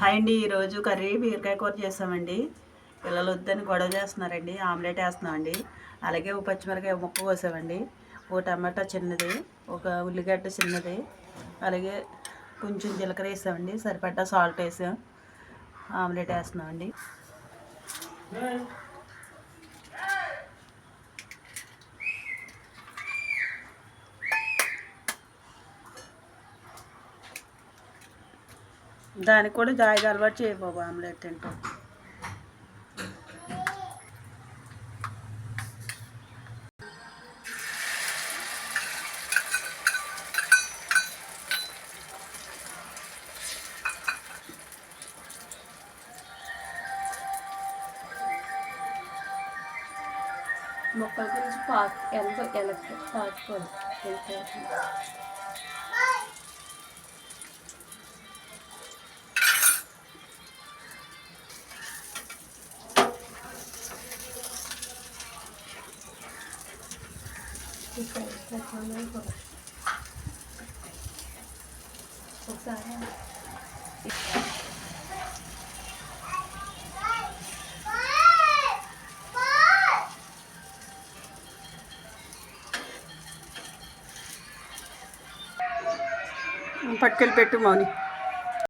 Hi అండి ఈరోజు curry బీరకాయ కూర చేస్తామండి. పిల్లలు వద్దని గొడవ చేస్తున్నారండి ఆమ్లెట్ వేస్తున్నామండి. అలాగే ఒక పచ్చిమిరకాయ ముక్క కోసామండి. ఓ టమాటా చిన్నది ఒక ఉల్లిగడ్డ చిన్నది అలాగే కొంచెం జీలకర్ర వేసామండి సరిపడ్డ సాల్ట్ వేసాం ఆమ్లెట్ వేస్తున్నామండి. దానికి కూడా జాయిగా అలవాటు చేయ బాబు ఆమ్లెట్ తింటాం. మొక్కల గురించి పాక్ ఎంత ఎలా పాకుకోదు ఒకసారి పట్టుకెళ్ళి పెట్టు మౌని